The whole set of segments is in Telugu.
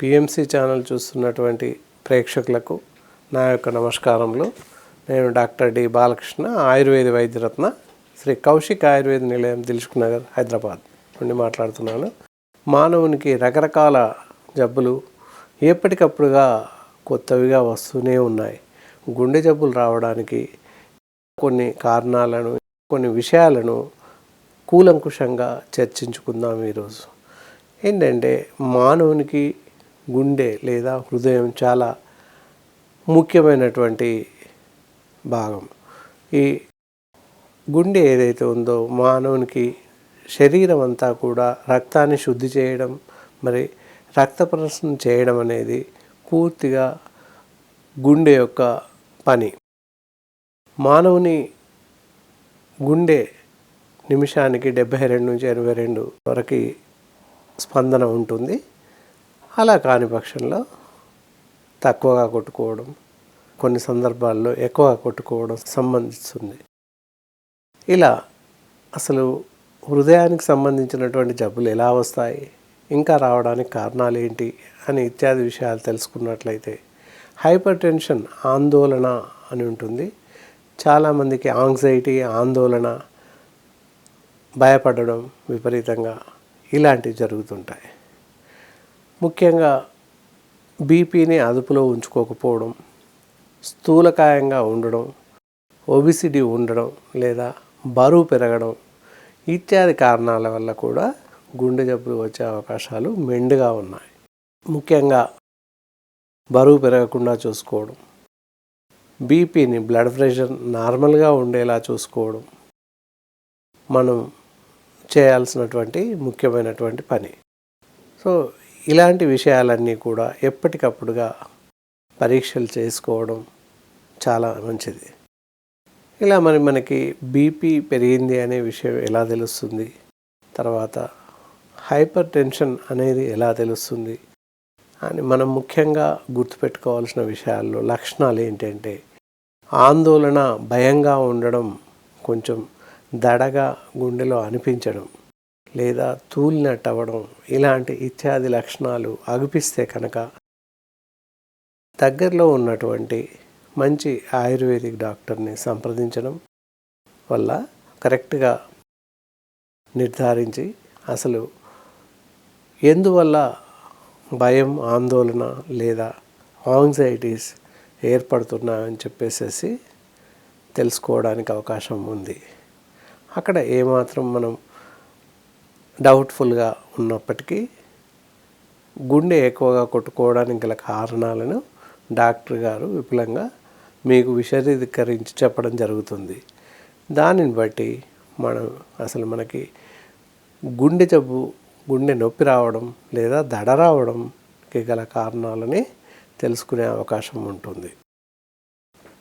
పిఎంసి ఛానల్ చూస్తున్నటువంటి ప్రేక్షకులకు నా యొక్క నమస్కారములు. నేను డాక్టర్ డి బాలకృష్ణ ఆయుర్వేద వైద్యరత్న శ్రీ కౌశిక్ ఆయుర్వేద నిలయం దిల్సుఖ్ నగర్ హైదరాబాద్ నుండి మాట్లాడుతున్నాను. మానవునికి రకరకాల జబ్బులు ఎప్పటికప్పుడుగా కొత్తవిగా వస్తూనే ఉన్నాయి. గుండె జబ్బులు రావడానికి కొన్ని కారణాలను కొన్ని విషయాలను కూలంకుషంగా చర్చించుకుందాం ఈరోజు. ఏంటంటే మానవునికి గుండె లేదా హృదయం చాలా ముఖ్యమైనటువంటి భాగం. ఈ గుండె ఏదైతే ఉందో మానవునికి శరీరం అంతా కూడా రక్తాన్ని శుద్ధి చేయడం మరి రక్త ప్రసరణ చేయడం అనేది పూర్తిగా గుండె యొక్క పని. మానవుని గుండె నిమిషానికి డెబ్బై రెండు నుంచి ఎనభై రెండు వరకు స్పందన ఉంటుంది. అలా కాని పక్షంలో తక్కువగా కొట్టుకోవడం కొన్ని సందర్భాల్లో ఎక్కువగా కొట్టుకోవడం సంబంధిస్తుంది. ఇలా అసలు హృదయానికి సంబంధించినటువంటి జబ్బులు ఎలా వస్తాయి ఇంకా రావడానికి కారణాలు ఏంటి అని ఇత్యాది విషయాలు తెలుసుకున్నట్లయితే హైపర్ టెన్షన్ ఆందోళన అని ఉంటుంది. చాలామందికి ఆంగ్జైటీ ఆందోళన భయపడడం విపరీతంగా ఇలాంటివి జరుగుతుంటాయి. ముఖ్యంగా బీపీని అదుపులో ఉంచుకోకపోవడం స్థూలకాయంగా ఉండడం ఒబిసిటీ ఉండడం లేదా బరువు పెరగడం ఇత్యాది కారణాల వల్ల కూడా గుండె జబ్బులు వచ్చే అవకాశాలు మెండుగా ఉన్నాయి. ముఖ్యంగా బరువు పెరగకుండా చూసుకోవడం బీపీని బ్లడ్ ప్రెషర్ నార్మల్గా ఉండేలా చూసుకోవడం మనం చేయాల్సినటువంటి ముఖ్యమైనటువంటి పని. సో ఇలాంటి విషయాలన్నీ కూడా ఎప్పటికప్పుడుగా పరీక్షలు చేసుకోవడం చాలా మంచిది. ఇలా మరి మనకి బీపీ పెరిగింది అనే విషయం ఎలా తెలుస్తుంది? తర్వాత హైపర్ టెన్షన్ అనేది ఎలా తెలుస్తుంది? అని మనం ముఖ్యంగా గుర్తుపెట్టుకోవాల్సిన విషయాల్లో లక్షణాలు ఏంటంటే ఆందోళన భయంగా ఉండడం కొంచెం దడగా గుండెలో అనిపించడం. లేదా తూలినట్టు అవ్వడం ఇలాంటి ఇత్యాది లక్షణాలు అగుపిస్తే కనుక దగ్గరలో ఉన్నటువంటి మంచి ఆయుర్వేదిక్ డాక్టర్ని సంప్రదించడం వల్ల కరెక్ట్గా నిర్ధారించి అసలు ఎందువల్ల భయం ఆందోళన లేదా ఆంగ్జైటీస్ ఏర్పడుతున్నాయని చెప్పేసేసి తెలుసుకోవడానికి అవకాశం ఉంది. అక్కడ ఏమాత్రం మనం డౌట్ఫుల్గా ఉన్నప్పటికీ గుండె ఎక్కువగా కొట్టుకోవడానికి గల కారణాలను డాక్టర్ గారు విపులంగా మీకు విశదీకరించి చెప్పడం జరుగుతుంది. దానిని బట్టి మనం అసలు మనకి గుండె జబ్బు గుండె నొప్పి రావడం లేదా దడ రావడంకి గల కారణాలని తెలుసుకునే అవకాశం ఉంటుంది.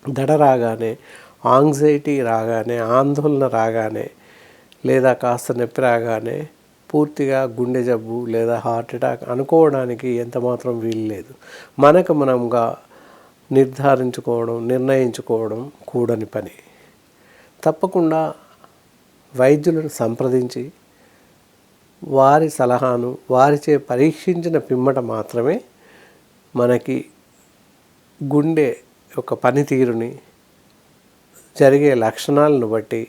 దడ రాగానే ఆంగ్జైటీ రాగానే ఆందోళన రాగానే లేదా కాస్త నొప్పి రాగానే పూర్తిగా గుండె జబ్బు లేదా హార్ట్ అటాక్ అనుకోవడానికి ఎంతమాత్రం వీలు లేదు. మనకు మనంగా నిర్ధారించుకోవడం నిర్ణయించుకోవడం కూడని పని. తప్పకుండా వైద్యులను సంప్రదించి వారి సలహాను వారిచే పరీక్షించిన పిమ్మట మాత్రమే మనకి గుండె యొక్క పనితీరుని జరిగే లక్షణాలను బట్టి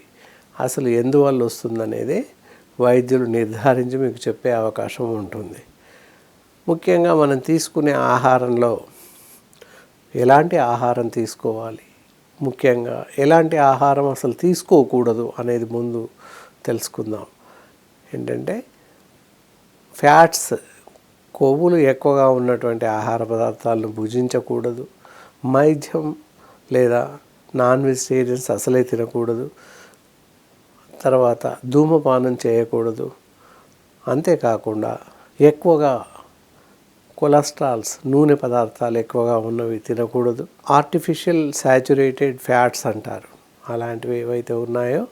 అసలు ఎందువల్ల వస్తుందనేది వైద్యులు నిర్ధారించి మీకు చెప్పే అవకాశం ఉంటుంది. ముఖ్యంగా మనం తీసుకునే ఆహారంలో ఎలాంటి ఆహారం తీసుకోవాలి? ముఖ్యంగా ఎలాంటి ఆహారం అసలు తీసుకోకూడదు అనేది ముందు తెలుసుకుందాం. ఏంటంటే ఫ్యాట్స్ కొవ్వులు ఎక్కువగా ఉన్నటువంటి ఆహార పదార్థాలను భుజించకూడదు. మైద్యం లేదా నాన్ వెజిటేరియన్స్ అసలే తినకూడదు. తర్వాత ధూమపానం చేయకూడదు. అంతేకాకుండా ఎక్కువగా కొలెస్ట్రాల్స్ నూనె పదార్థాలు ఎక్కువగా ఉన్నవి తినకూడదు. ఆర్టిఫిషియల్ శాచురేటెడ్ ఫ్యాట్స్ అంటారు. అలాంటివి ఏవైతే ఉన్నాయో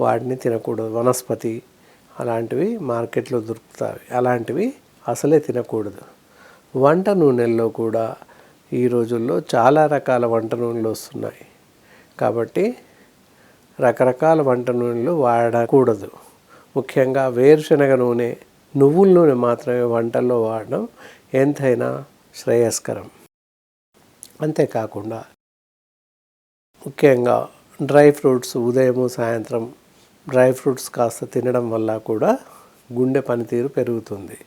వాటిని తినకూడదు. వనస్పతి అలాంటివి మార్కెట్లో దొరుకుతాయి. అలాంటివి అసలే తినకూడదు. వంట నూనెల్లో కూడా ఈ రోజుల్లో చాలా రకాల వంట నూనెలు వస్తున్నాయి. కాబట్టి రకరకాల వంట నూనెలు వాడకూడదు. ముఖ్యంగా వేరుశనగ నూనె నువ్వుల నూనె మాత్రమే వంటల్లో వాడడం ఎంతైనా శ్రేయస్కరం. అంతేకాకుండా ముఖ్యంగా డ్రై ఫ్రూట్స్ ఉదయము సాయంత్రం డ్రై ఫ్రూట్స్ కాస్త తినడం వల్ల కూడా గుండె పనితీరు పెరుగుతుంది.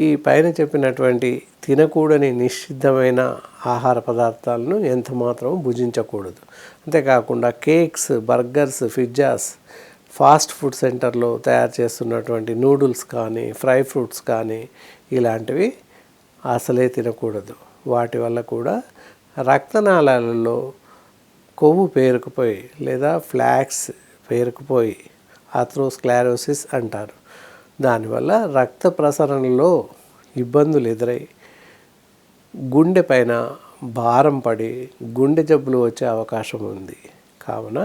ఈ పైన చెప్పినటువంటి తినకూడని నిషిద్ధమైన ఆహార పదార్థాలను ఎంత మాత్రం భుజించకూడదు. అంతేకాకుండా cakes burgers pizzas fast food సెంటర్లో తయారు చేస్తున్నటువంటి నూడిల్స్ కానీ ఫ్రై ఫ్రూట్స్ కానీ ఇలాంటివి అసలే తినకూడదు. వాటి వల్ల కూడా రక్తనాళాలలో కొవ్వు పేరుకుపోయి లేదా ఫ్లాక్స్ పేరుకుపోయి ఆథ్రోస్క్లారోసిస్ అంటారు. దానివల్ల రక్త ప్రసరణలో ఇబ్బందులు ఎదురై గుండె పైన భారం పడి గుండె జబ్బులు వచ్చే అవకాశం ఉంది. కావున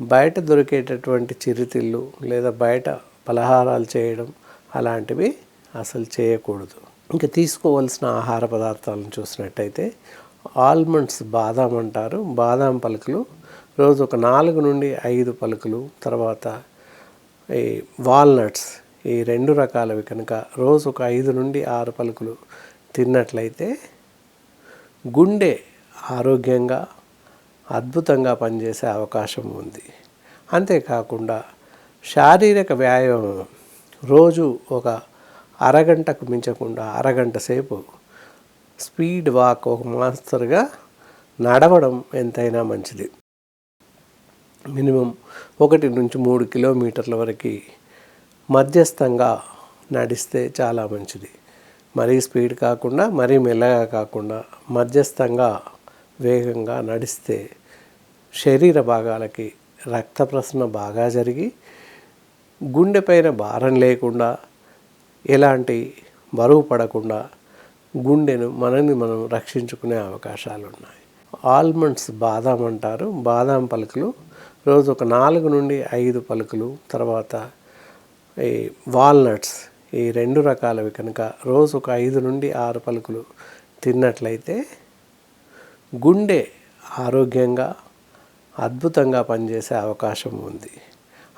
బయట దొరికేటటువంటి చిరుతిళ్ళు లేదా బయట పలహారాలు చేయడం అలాంటివి అసలు చేయకూడదు. ఇంకా తీసుకోవాల్సిన ఆహార పదార్థాలను చూసినట్టయితే ఆల్మండ్స్ బాదాం అంటారు. బాదాం పలుకులు రోజు ఒక నాలుగు నుండి ఐదు పలుకులు తర్వాత ఈ వాల్నట్స్ ఈ రెండు రకాలవి కనుక రోజు ఒక ఐదు నుండి ఆరు పలుకులు తిన్నట్లయితే గుండె ఆరోగ్యంగా అద్భుతంగా పనిచేసే అవకాశం ఉంది. అంతేకాకుండా శారీరక వ్యాయామం రోజు ఒక అరగంటకు మించకుండా అరగంట సేపు స్పీడ్ వాక్ ఒక మాస్తరుగా నడవడం ఎంతైనా మంచిది. మినిమం ఒకటి నుంచి మూడు కిలోమీటర్ల వరకు మధ్యస్థంగా నడిస్తే చాలా మంచిది. మరీ స్పీడ్ కాకుండా మరీ మెల్లగా కాకుండా మధ్యస్థంగా వేగంగా నడిస్తే శరీర భాగాలకి రక్త ప్రసరణ బాగా జరిగి గుండెపైన భారం లేకుండా ఎలాంటి బరువు పడకుండా గుండెను మనల్ని మనం రక్షించుకునే అవకాశాలు ఉన్నాయి ఆల్మండ్స్ బాదాం అంటారు. బాదాం పలుకులు రోజు ఒక నాలుగు నుండి ఐదు పలుకులు తర్వాత ఈ వాల్నట్స్ ఈ రెండు రకాలవి కనుక రోజు ఒక ఐదు నుండి ఆరు పలుకులు తిన్నట్లయితే గుండె ఆరోగ్యంగా అద్భుతంగా పనిచేసే అవకాశం ఉంది.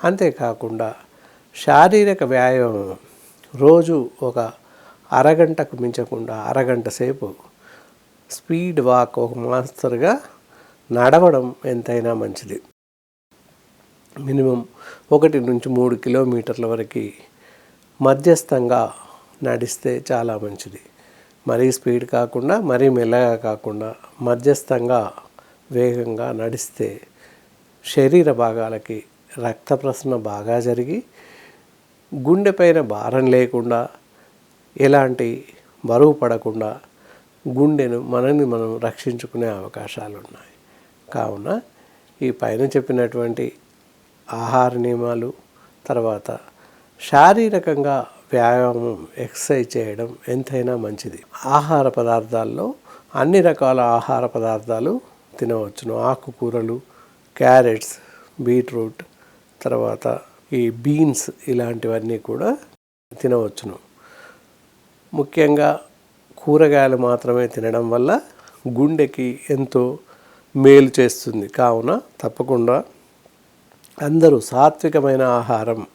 అంతేకాకుండా శారీరక వ్యాయామం రోజు ఒక అరగంటకు మించకుండా అరగంట సేపు స్పీడ్ వాక్ ఒక మాస్టర్గా నడవడం ఎంతైనా మంచిది. మినిమం ఒకటి నుంచి మూడు కిలోమీటర్ల వరకు మధ్యస్థంగా నడిస్తే చాలా మంచిది. మరీ స్పీడ్ కాకుండా మరీ మెల్లగా కాకుండా మధ్యస్థంగా వేగంగా నడిస్తే శరీర భాగాలకి రక్త ప్రసరణ బాగా జరిగి గుండెపైన భారం లేకుండా ఎలాంటి బరువు పడకుండా గుండెను మనల్ని మనం రక్షించుకునే అవకాశాలు ఉన్నాయి కావున ఈ పైన చెప్పినటువంటి ఆహార నియమాలు తర్వాత శారీరకంగా వ్యాయామం ఎక్సర్సైజ్ చేయడం ఎంతైనా మంచిది. ఆహార పదార్థాల్లో అన్ని రకాల ఆహార పదార్థాలు తినవచ్చును. ఆకుకూరలు క్యారెట్స్ బీట్రూట్ తర్వాత ఈ బీన్స్ ఇలాంటివన్నీ కూడా తినవచ్చును. ముఖ్యంగా కూరగాయలు మాత్రమే తినడం వల్ల గుండెకి ఎంతో మేలు చేస్తుంది. కావున తప్పకుండా అందరూ సాత్వికమైన ఆహారం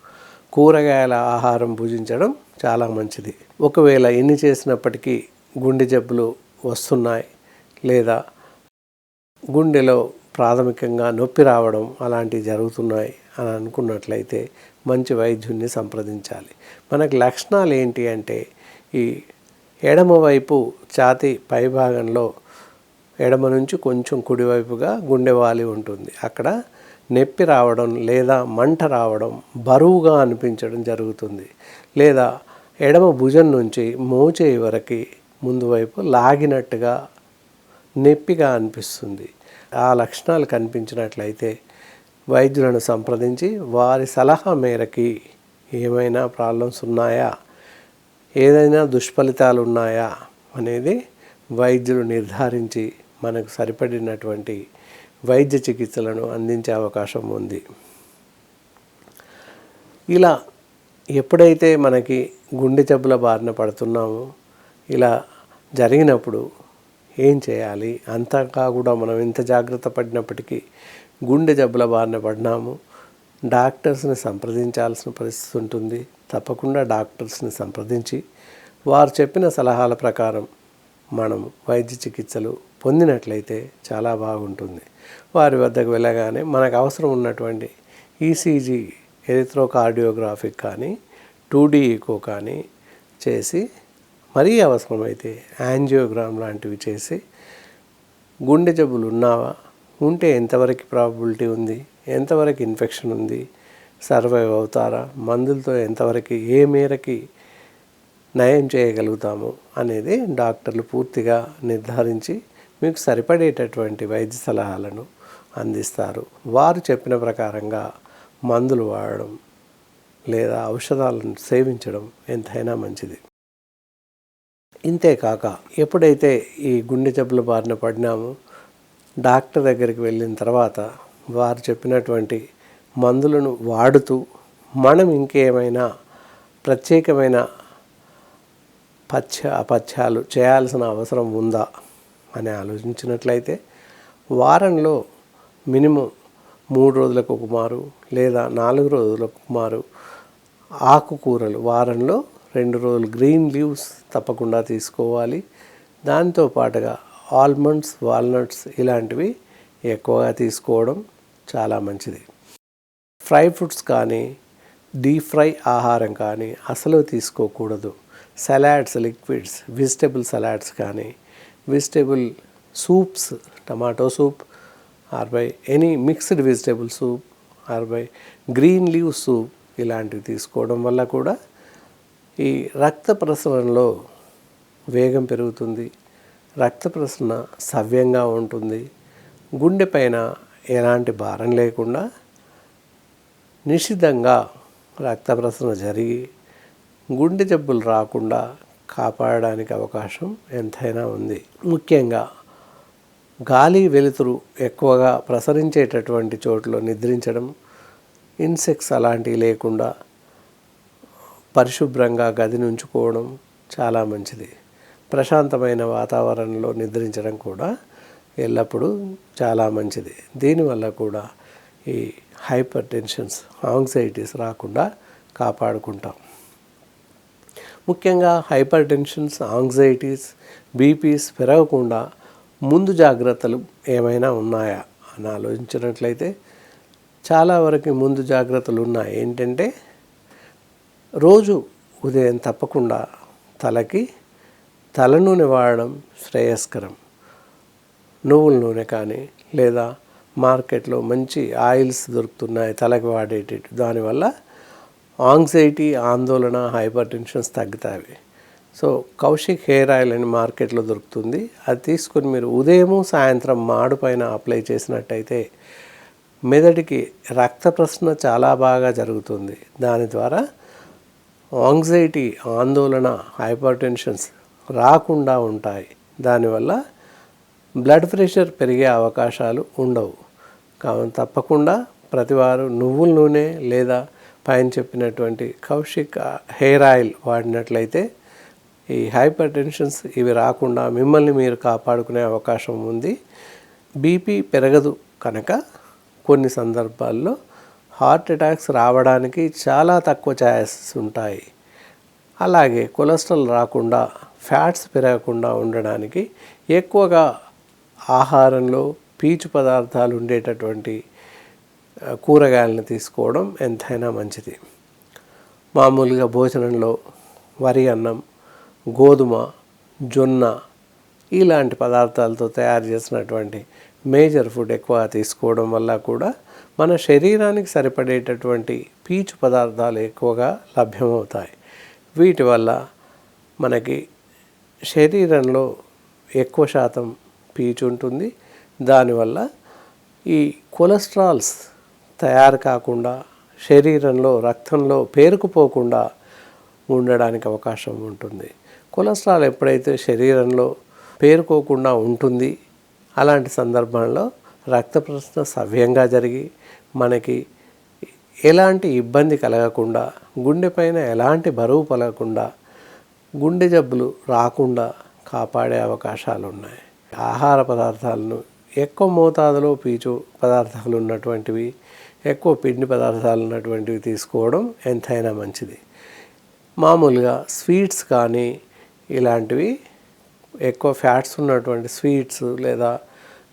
కూరగాయల ఆహారం భుజించడం చాలా మంచిది. ఒకవేళ ఎన్ని చేసినప్పటికీ గుండె జబ్బులు వస్తున్నాయి లేదా గుండెలో ప్రాథమికంగా నొప్పి రావడం అలాంటివి జరుగుతున్నాయి అని అనుకున్నట్లయితే మంచి వైద్యుడిని సంప్రదించాలి. మనకు లక్షణాలు ఏంటి అంటే ఈ ఎడమవైపు ఛాతీ పైభాగంలో ఎడమ నుంచి కొంచెం కుడివైపుగా గుండె వాలి ఉంటుంది. అక్కడ నొప్పి రావడం లేదా మంట రావడం బరువుగా అనిపించడం జరుగుతుంది. లేదా ఎడమ భుజం నుంచి మోచేయి వరకు ముందు వైపు లాగినట్టుగా నొప్పిగా అనిపిస్తుంది. ఆ లక్షణాలు కనిపించినట్లయితే వైద్యులను సంప్రదించి వారి సలహా మేరకి ఏమైనా ప్రాబ్లమ్స్ ఉన్నాయా? ఏదైనా దుష్ఫలితాలు ఉన్నాయా? అనేది వైద్యులు నిర్ధారించి మనకు సరిపడినటువంటి వైద్య చికిత్సలను అందించే అవకాశం ఉంది. ఇలా ఎప్పుడైతే మనకి గుండె జబ్బుల బారిన పడుతున్నామో ఇలా జరిగినప్పుడు ఏం చేయాలి? అంతగా కూడా మనం ఎంత జాగ్రత్త పడినప్పటికీ గుండె జబ్బుల బారిన పడినాము డాక్టర్స్ని సంప్రదించాల్సిన పరిస్థితి ఉంటుంది. తప్పకుండా డాక్టర్స్ని సంప్రదించి వారు చెప్పిన సలహాల ప్రకారం మనం వైద్య చికిత్సలు పొందినట్లయితే చాలా బాగుంటుంది. వారి వద్దకు వెళ్ళగానే మనకు అవసరం ఉన్నటువంటి ఈసీజీ ఎరిథ్రోకార్డియోగ్రాఫిక్ కానీ టూ ఈకో కానీ చేసి మరీ అవసరమైతే యాంజియోగ్రామ్ లాంటివి చేసి గుండె జబ్బులు ఉన్నావా? ఉంటే ఎంతవరకు ప్రాబిలిటీ ఉంది? ఎంతవరకు ఇన్ఫెక్షన్ ఉంది? సర్వైవ్ అవుతారా? మందులతో ఎంతవరకు ఏ మేరకి నయం చేయగలుగుతాము? అనేది డాక్టర్లు పూర్తిగా నిర్ధారించి మీకు సరిపడేటటువంటి వైద్య సలహాలను అందిస్తారు. వారు చెప్పిన ప్రకారంగా మందులు వాడడం లేదా ఔషధాలను సేవించడం ఎంతైనా మంచిది. ఇంతేకాక ఎప్పుడైతే ఈ గుండె జబ్బుల బారిన పడినామో డాక్టర్ దగ్గరికి వెళ్ళిన తర్వాత వారు చెప్పినటువంటి మందులను వాడుతూ మనం ఇంకేమైనా ప్రత్యేకమైన పథ్య అపథ్యాలు చేయాల్సిన అవసరం ఉందా? అని ఆలోచించినట్లయితే వారంలో మినిమం మూడు రోజులకు ఒక మారు లేదా నాలుగు రోజులకు ఒక మారు ఆకుకూరలు వారంలో రెండు రోజులు గ్రీన్ లీవ్స్ తప్పకుండా తీసుకోవాలి. దాంతో పాటుగా ఆల్మండ్స్ వాల్నట్స్ ఇలాంటివి ఎక్కువగా తీసుకోవడం చాలా మంచిది. ఫ్రై ఫుడ్స్ కానీ డీప్ ఫ్రై ఆహారం కానీ అసలు తీసుకోకూడదు. సలాడ్స్ లిక్విడ్స్ వెజిటబుల్ సలాడ్స్ కానీ vegetable soups tomato soup or by any mixed vegetable soup or by green leave soup ఇలాంటివి తీసుకోవడం వల్ల కూడా ఈ రక్త ప్రసరణలో వేగం పెరుగుతుంది. రక్త ప్రసరణ సవ్యంగా ఉంటుంది. గుండె పైన ఎలాంటి భారం లేకుండా నిషిద్ధంగా రక్త ప్రసరణ జరిగి గుండె జబ్బులు రాకుండా కాపాడడానికి అవకాశం ఎంతైనా ఉంది. ముఖ్యంగా గాలి వెలుతురు ఎక్కువగా ప్రసరించేటటువంటి చోట్ల నిద్రించడం ఇన్సెక్ట్స్ అలాంటివి లేకుండా పరిశుభ్రంగా గదిని ఉంచుకోవడం చాలా మంచిది. ప్రశాంతమైన వాతావరణంలో నిద్రించడం కూడా ఎల్లప్పుడూ చాలా మంచిది. దీనివల్ల కూడా ఈ హైపర్ టెన్షన్స్ యాంగ్జైటీస్ రాకుండా కాపాడుకుంటాం. ముఖ్యంగా హైపర్ టెన్షన్స్ యాంగ్జైటీస్ బీపీస్ పెరగకుండా ముందు జాగ్రత్తలు ఏమైనా ఉన్నాయా అని ఆలోచించినట్లయితే చాలా వరకు ముందు జాగ్రత్తలు ఉన్నాయి. ఏంటంటే రోజు ఉదయం తప్పకుండా తలకి తల నూనె వాడడం శ్రేయస్కరం. నువ్వుల నూనె కానీ లేదా మార్కెట్లో మంచి ఆయిల్స్ దొరుకుతున్నాయి తలకి వాడేటట్టు. దానివల్ల ఆంగ్జైటీ ఆందోళన హైపర్ టెన్షన్స్ తగ్గుతాయి. సో కౌశిక్ హెయిర్ ఆయిల్ అని మార్కెట్లో దొరుకుతుంది. అది తీసుకొని మీరు ఉదయము సాయంత్రం మాడు పైన అప్లై చేసినట్టయితే మెదడుకి రక్త ప్రసరణ చాలా బాగా జరుగుతుంది. దాని ద్వారా ఆంగ్జైటీ ఆందోళన హైపర్ టెన్షన్స్ రాకుండా ఉంటాయి. దానివల్ల బ్లడ్ ప్రెషర్ పెరిగే అవకాశాలు ఉండవు. కావున తప్పకుండా ప్రతివారు నువ్వుల నూనె లేదా పైన చెప్పినటువంటి కౌశిక్ హెయిర్ ఆయిల్ వాడినట్లయితే ఈ హైపర్ టెన్షన్స్ ఇవి రాకుండా మిమ్మల్ని మీరు కాపాడుకునే అవకాశం ఉంది. బీపీ పెరగదు కనుక కొన్ని సందర్భాల్లో హార్ట్ అటాక్స్ రావడానికి చాలా తక్కువ ఛాన్సెస్ ఉంటాయి. అలాగే కొలెస్ట్రాల్ రాకుండా ఫ్యాట్స్ పెరగకుండా ఉండడానికి ఎక్కువగా ఆహారంలో పీచు పదార్థాలు ఉండేటటువంటి కూరగాయలను తీసుకోవడం ఎంతైనా మంచిది. మామూలుగా భోజనంలో వరి అన్నం గోధుమ జొన్న ఇలాంటి పదార్థాలతో తయారు చేసినటువంటి మేజర్ ఫుడ్ ఎక్కువ తీసుకోవడం వల్ల కూడా మన శరీరానికి సరిపడేటటువంటి పీచు పదార్థాలు ఎక్కువగా లభ్యమవుతాయి. వీటి వల్ల మనకి శరీరంలో ఎక్కువ శాతం పీచు ఉంటుంది. దానివల్ల ఈ కొలెస్ట్రాల్స్ తయారు కాకుండా శరీరంలో రక్తంలో పేరుకుపోకుండా ఉండడానికి అవకాశం ఉంటుంది. కొలెస్ట్రాల్ ఎప్పుడైతే శరీరంలో పేరుకోకుండా ఉంటుంది అలాంటి సందర్భంలో రక్త ప్రసరణ సవ్యంగా జరిగి మనకి ఎలాంటి ఇబ్బంది కలగకుండా గుండెపైన ఎలాంటి బరువు పలగకుండా గుండె జబ్బులు రాకుండా కాపాడే అవకాశాలు ఉన్నాయి. ఆహార పదార్థాలను ఎక్కువ మోతాదులో పీచు పదార్థాలు ఉన్నటువంటివి ఎక్కువ పిండి పదార్థాలు ఉన్నటువంటివి తీసుకోవడం ఎంతైనా మంచిది. మామూలుగా స్వీట్స్ కానీ ఇలాంటివి ఎక్కువ ఫ్యాట్స్ ఉన్నటువంటి స్వీట్స్ లేదా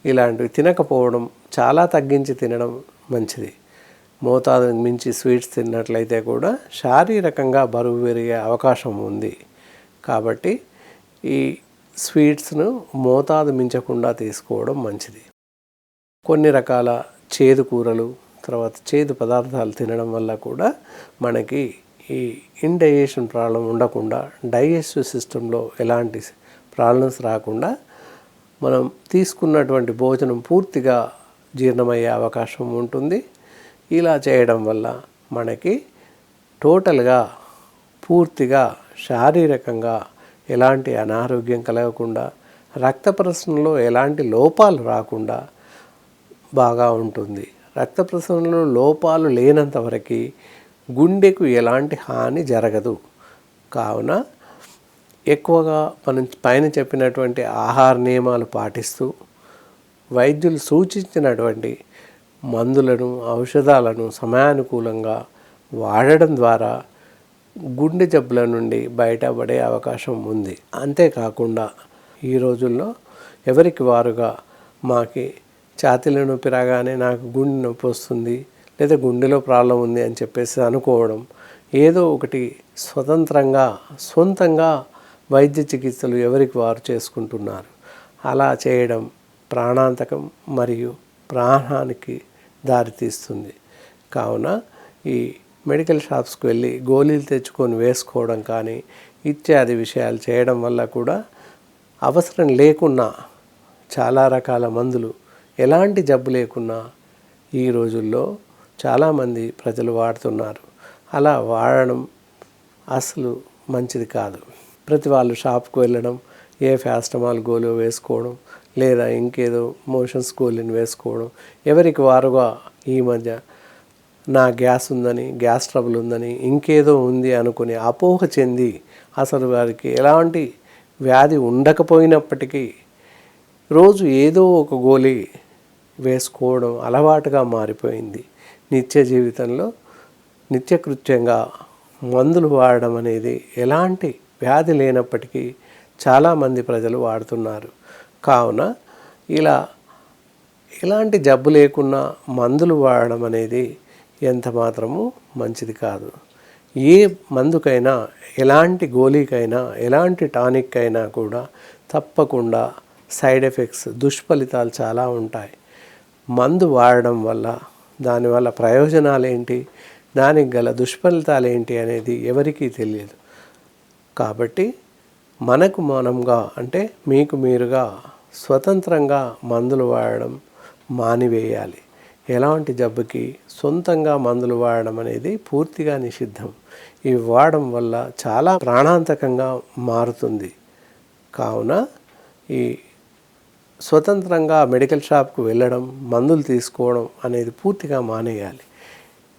ఇలాంటివి తినకపోవడం చాలా తగ్గించి తినడం మంచిది. మోతాదు మించి స్వీట్స్ తిన్నట్లయితే కూడా శారీరకంగా బరువు పెరిగే అవకాశం ఉంది. కాబట్టి ఈ స్వీట్స్ను మోతాదు మించకుండా తీసుకోవడం మంచిది. కొన్ని రకాల చేదు కూరలు తర్వాత చేదు పదార్థాలు తినడం వల్ల కూడా మనకి ఈ ఇండైజేషన్ ప్రాబ్లం ఉండకుండా డైజెస్టివ్ సిస్టంలో ఎలాంటి ప్రాబ్లమ్స్ రాకుండా మనం తీసుకున్నటువంటి భోజనం పూర్తిగా జీర్ణమయ్యే అవకాశం ఉంటుంది. ఇలా చేయడం వల్ల మనకి టోటల్గా పూర్తిగా శారీరకంగా ఎలాంటి అనారోగ్యం కలగకుండా రక్త ప్రసరణలో ఎలాంటి లోపాలు రాకుండా బాగా ఉంటుంది. రక్త ప్రసరణలో లోపాలు లేనంత వరకు గుండెకు ఎలాంటి హాని జరగదు. కావున ఎక్కువగా మనం పైన చెప్పినటువంటి ఆహార నియమాలు పాటిస్తూ వైద్యులు సూచించినటువంటి మందులను ఔషధాలను సమయానుకూలంగా వాడడం ద్వారా గుండె జబ్బుల నుండి బయటపడే అవకాశం ఉంది. అంతేకాకుండా ఈ రోజుల్లో ఎవరికి వారుగా మాకి ఛాతీలో నొప్పి రాగానే నాకు గుండె నొప్పి వస్తుంది లేదా గుండెలో ప్రాబ్లం ఉంది అని చెప్పేసి అనుకోవడం ఏదో ఒకటి స్వతంత్రంగా సొంతంగా వైద్య చికిత్సలు ఎవరికి వారు చేసుకుంటున్నారు. అలా చేయడం ప్రాణాంతకం మరియు ప్రాణానికి దారితీస్తుంది కావున ఈ మెడికల్ షాప్స్కి వెళ్ళి గోళీలు తెచ్చుకొని వేసుకోవడం కానీ ఇత్యాది విషయాలు చేయడం వల్ల కూడా అవసరం లేకున్నా చాలా రకాల మందులు ఎలాంటి జబ్బు లేకున్నా ఈ రోజుల్లో చాలామంది ప్రజలు వాడుతున్నారు. అలా వాడడం అసలు మంచిది కాదు. ప్రతి వాళ్ళు షాప్కి వెళ్ళడం ఏ ఫ్యాస్టమాల్ గోలు వేసుకోవడం లేదా ఇంకేదో మోషన్స్ గోలిని వేసుకోవడం ఎవరికి వారుగా ఈ మధ్య నా గ్యాస్ ఉందని గ్యాస్ ట్రబుల్ ఉందని ఇంకేదో ఉంది అనుకుని అపోహ చెంది అసలు వారికి ఎలాంటి వ్యాధి ఉండకపోయినప్పటికీ రోజు ఏదో ఒక గోళీ వేసుకోవడం అలవాటుగా మారిపోయింది. నిత్య జీవితంలో నిత్యకృత్యంగా మందులు వాడడం అనేది ఎలాంటి వ్యాధి లేనప్పటికీ చాలామంది ప్రజలు వాడుతున్నారు. కావున ఇలా ఎలాంటి జబ్బు లేకున్నా మందులు వాడడం అనేది ఎంత మాత్రము మంచిది కాదు. ఏ మందుకైనా ఎలాంటి గోళీకైనా ఎలాంటి టానిక్ అయినా కూడా తప్పకుండా సైడ్ ఎఫెక్ట్స్ దుష్ఫలితాలు చాలా ఉంటాయి. మందు వాడడం వల్ల దానివల్ల ప్రయోజనాలు ఏంటి దానికి గల దుష్ఫలితాలు ఏంటి అనేది ఎవరికీ తెలియదు. కాబట్టి మనకు మనంగా అంటే మీకు మీరుగా స్వతంత్రంగా మందులు వాడడం మానివేయాలి. ఎలాంటి జబ్బుకి సొంతంగా మందులు వాడడం అనేది పూర్తిగా నిషిద్ధం. ఇవి వాడడం వల్ల చాలా ప్రాణాంతకంగా మారుతుంది. కావున ఈ స్వతంత్రంగా మెడికల్ షాప్కు వెళ్ళడం మందులు తీసుకోవడం అనేది పూర్తిగా మానేయాలి.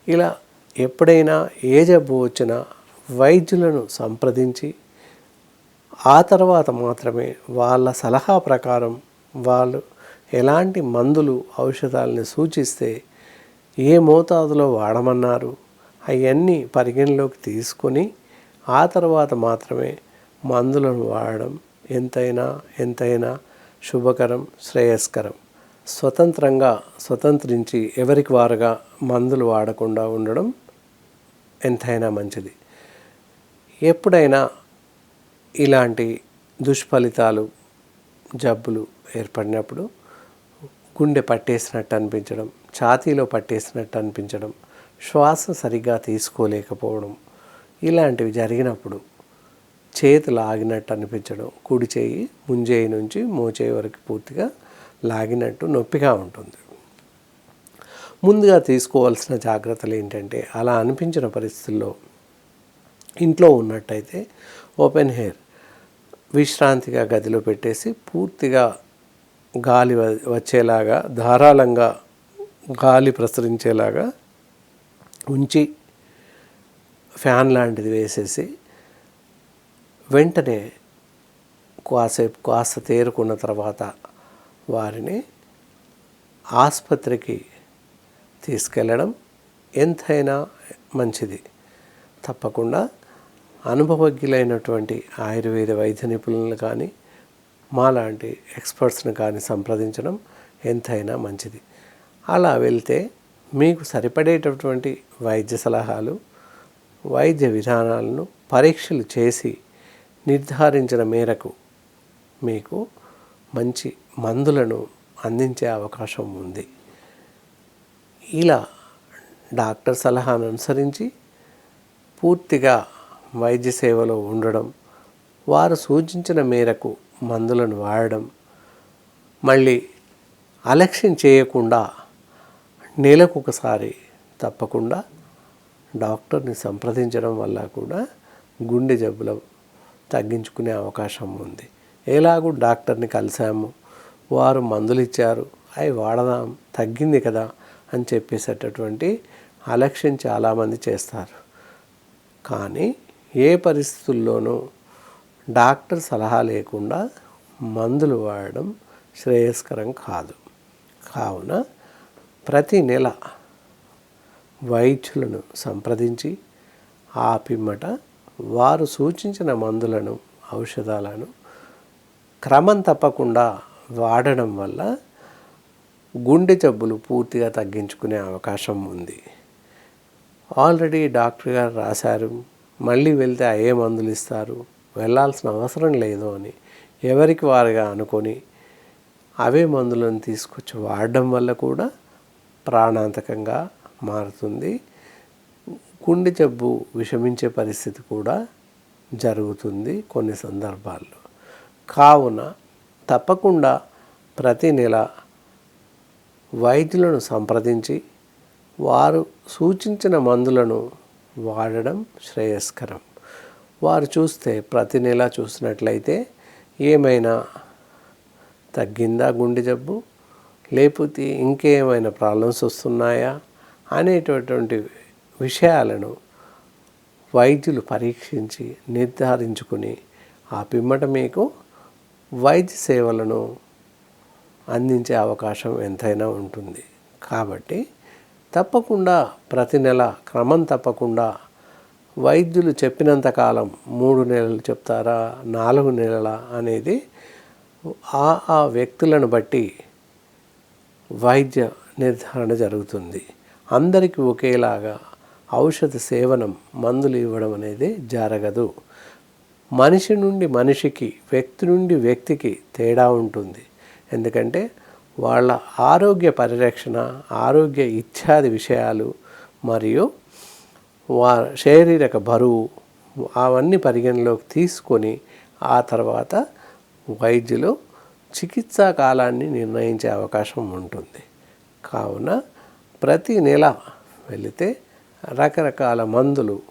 ఇలా ఎప్పుడైనా ఏ జబ్బు వచ్చినా వైద్యులను సంప్రదించి ఆ తర్వాత మాత్రమే వాళ్ళ సలహా ప్రకారం వాళ్ళు ఎలాంటి మందులు ఔషధాలని సూచిస్తే ఏ మోతాదులో వాడమన్నారు అవన్నీ పరిగణలోకి తీసుకొని ఆ తర్వాత మాత్రమే మందులను వాడడం ఎంతైనా ఎంతైనా శుభకరం శ్రేయస్కరం. స్వతంత్రంగా స్వతంత్రించి ఎవరికి వారుగా మందులు వాడకుండా ఉండడం ఎంతైనా మంచిది. ఎప్పుడైనా ఇలాంటి దుష్ఫలితాలు జబ్బులు ఏర్పడినప్పుడు గుండె పట్టేసినట్టు అనిపించడం ఛాతీలో పట్టేసినట్టు అనిపించడం శ్వాస సరిగ్గా తీసుకోలేకపోవడం ఇలాంటివి జరిగినప్పుడు చేతి లాగినట్టు అనిపించడం కుడి చేయి ముంజేయి నుంచి మోచేయి వరకు పూర్తిగా లాగినట్టు నొప్పిగా ఉంటుంది. ముందుగా తీసుకోవాల్సిన జాగ్రత్తలు ఏంటంటే అలా అనిపించిన పరిస్థితుల్లో ఇంట్లో ఉన్నట్టయితే ఓపెన్ హెయిర్ విశ్రాంతిగా గదిలో పెట్టేసి పూర్తిగా గాలి వచ్చేలాగా ధారాళంగా గాలి ప్రసరించేలాగా ఉంచి ఫ్యాన్ లాంటిది వేసేసి వెంటనే కాసేపు కాస్త తేరుకున్న తర్వాత వారిని ఆసుపత్రికి తీసుకెళ్ళడం ఎంతైనా మంచిది. తప్పకుండా అనుభవజ్ఞులైనటువంటి ఆయుర్వేద వైద్య నిపుణులను కానీ మాలాంటి ఎక్స్పర్ట్స్ని కానీ సంప్రదించడం ఎంతైనా మంచిది. అలా వెళ్తే మీకు సరిపడేటటువంటి వైద్య సలహాలు వైద్య విధానాలను పరీక్షలు చేసి నిర్ధారించిన మేరకు మీకు మంచి మందులను అందించే అవకాశం ఉంది. ఇలా డాక్టర్ సలహాను అనుసరించి పూర్తిగా వైద్య సేవలో ఉండడం వారు సూచించిన మేరకు మందులను వాడడం మళ్ళీ అలక్ష్యం చేయకుండా నెలకు ఒకసారి తప్పకుండా డాక్టర్ని సంప్రదించడం వల్ల కూడా గుండె జబ్బుల తగ్గించుకునే అవకాశం ఉంది. ఎలాగూ డాక్టర్ని కలిసాము వారు మందులు ఇచ్చారు అవి వాడదాం తగ్గింది కదా అని చెప్పేసేటటువంటి అలక్ష్యం చాలామంది చేస్తారు. కానీ ఏ పరిస్థితుల్లోనూ డాక్టర్ సలహా లేకుండా మందులు వాడడం శ్రేయస్కరం కాదు. కావున ప్రతి నెల వైద్యులను సంప్రదించి ఆ పిమ్మట వారు సూచించిన మందులను ఔషధాలను క్రమం తప్పకుండా వాడడం వల్ల గుండె జబ్బులు పూర్తిగా తగ్గించుకునే అవకాశం ఉంది. ఆల్రెడీ డాక్టర్ గారు రాశారు మళ్ళీ వెళ్తే అయ్యే మందులు ఇస్తారు వెళ్ళాల్సిన అవసరం లేదు అని ఎవరికి వారుగా అనుకొని అవే మందులను తీసుకొచ్చి వాడడం వల్ల కూడా ప్రాణాంతకంగా మారుతుంది. గుండె జబ్బు విషమించే పరిస్థితి కూడా జరుగుతుంది కొన్ని సందర్భాల్లో. కావున తప్పకుండా ప్రతి నెల వైద్యులను సంప్రదించి వారు సూచించిన మందులను వాడడం శ్రేయస్కరం. వారు చూస్తే ప్రతి నెల చూసినట్లయితే ఏమైనా తగ్గిందా గుండె జబ్బు? లేకపోతే ఇంకేమైనా ప్రాబ్లమ్స్ వస్తున్నాయా? అనేటటువంటి విషయాలను వైద్యులు పరీక్షించి నిర్ధారించుకుని ఆ పిమ్మట మీకు వైద్య సేవలను అందించే అవకాశం ఎంతైనా ఉంటుంది. కాబట్టి తప్పకుండా ప్రతి నెల క్రమం తప్పకుండా వైద్యులు చెప్పినంత కాలం మూడు నెలలు చెప్తారా నాలుగు నెలల అనేది ఆ ఆ వ్యక్తులను బట్టి వైద్య నిర్ధారణ జరుగుతుంది. అందరికీ ఒకేలాగా ఔషధ సేవనం మందులు ఇవ్వడం అనేది జరగదు. మనిషి నుండి మనిషికి వ్యక్తి నుండి వ్యక్తికి తేడా ఉంటుంది. ఎందుకంటే వాళ్ళ ఆరోగ్య పరిరక్షణ ఆరోగ్య ఇత్యాది విషయాలు మరియు వా శారీరక బరువు అవన్నీ పరిగణలోకి తీసుకొని ఆ తర్వాత వైద్యులు చికిత్సా కాలాన్ని నిర్ణయించే అవకాశం ఉంటుంది. కావున ప్రతి నెల వెళితే రకరకాల మందులు.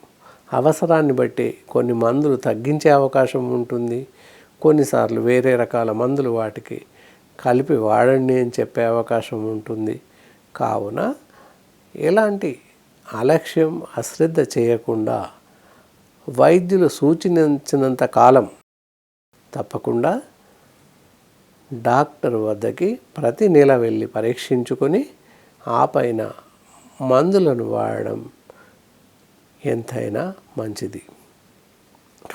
అవసరాన్ని బట్టి కొన్ని మందులు తగ్గించే అవకాశం ఉంటుంది. కొన్నిసార్లు వేరే రకాల మందులు వాటికి కలిపి వాడండి అని చెప్పే అవకాశం ఉంటుంది. కావున ఎలాంటి అలక్ష్యం అశ్రద్ధ చేయకుండా వైద్యులు సూచించినంత కాలం తప్పకుండా డాక్టర్ వద్దకి ప్రతి నెల వెళ్ళి పరీక్షించుకొని ఆ పైన మందులను వాడడం ఎంతైనా మంచిది.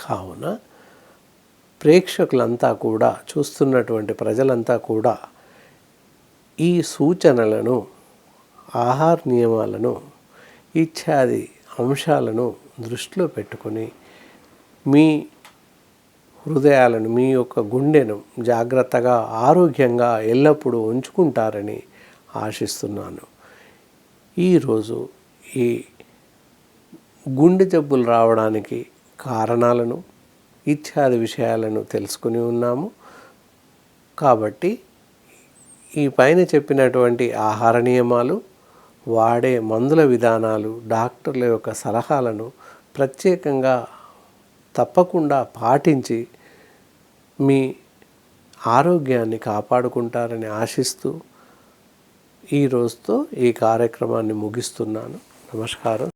కావున ప్రేక్షకులంతా కూడా చూస్తున్నటువంటి ప్రజలంతా కూడా ఈ సూచనలను ఆహార నియమాలను ఇత్యాది అంశాలను దృష్టిలో పెట్టుకొని మీ హృదయాలను మీ యొక్క గుండెను జాగ్రత్తగా ఆరోగ్యంగా ఎల్లప్పుడూ ఉంచుకుంటారని ఆశిస్తున్నాను. ఈరోజు ఈ గుండె జబ్బులు రావడానికి కారణాలను ఇత్యాది విషయాలను తెలుసుకుని ఉన్నాము. కాబట్టి ఈ పైన చెప్పినటువంటి ఆహార నియమాలు వాడే మందుల విధానాలు డాక్టర్ల యొక్క సలహాలను ప్రత్యేకంగా తప్పకుండా పాటించి మీ ఆరోగ్యాన్ని కాపాడుకుంటారని ఆశిస్తూ ఈ రోజుతో ఈ కార్యక్రమాన్ని ముగిస్తున్నాను. నమస్కారం.